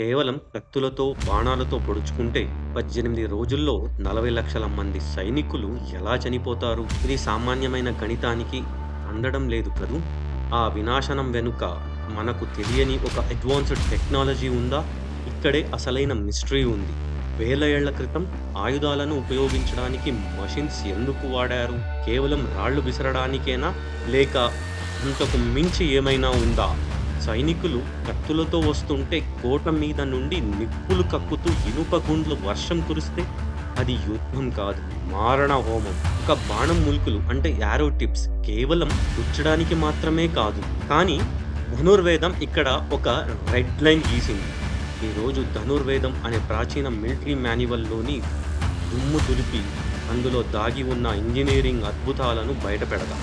కేవలం కత్తులతో బాణాలతో పొడుచుకుంటే పద్దెనిమిది రోజుల్లో నలభై లక్షల మంది సైనికులు ఎలా చనిపోతారు? ఇది సామాన్యమైన గణితానికి అందడం లేదు కదూ? ఆ వినాశనం వెనుక మనకు తెలియని ఒక అడ్వాన్స్డ్ టెక్నాలజీ ఉందా? ఇక్కడే అసలైన మిస్టరీ ఉంది. వేల ఏళ్ళ క్రితం ఆయుధాలను ఉపయోగించడానికి మషిన్స్ ఎందుకు వాడారు? కేవలం రాళ్ళు విసరడానికేనా? లేక అంతకు మించి ఏమైనా ఉందా? సైనికులు కత్తులతో వస్తుంటే కోట మీద నుండి నిప్పులు కక్కుతూ ఇనుప గుండ్లు వర్షం కురిస్తే అది యుద్ధం కాదు మారణ హోమం. ఒక బాణం ములుకులు అంటే యారో టిప్స్ కేవలం గుచ్చడానికి మాత్రమే కాదు. కానీ ధనుర్వేదం ఇక్కడ ఒక రెడ్ లైన్ గీసింది. ఈరోజు ధనుర్వేదం అనే ప్రాచీన మిలిటరీ మాన్యువల్లోని దుమ్ము దులిపి అందులో దాగి ఉన్న ఇంజనీరింగ్ అద్భుతాలను బయటపెడదాం.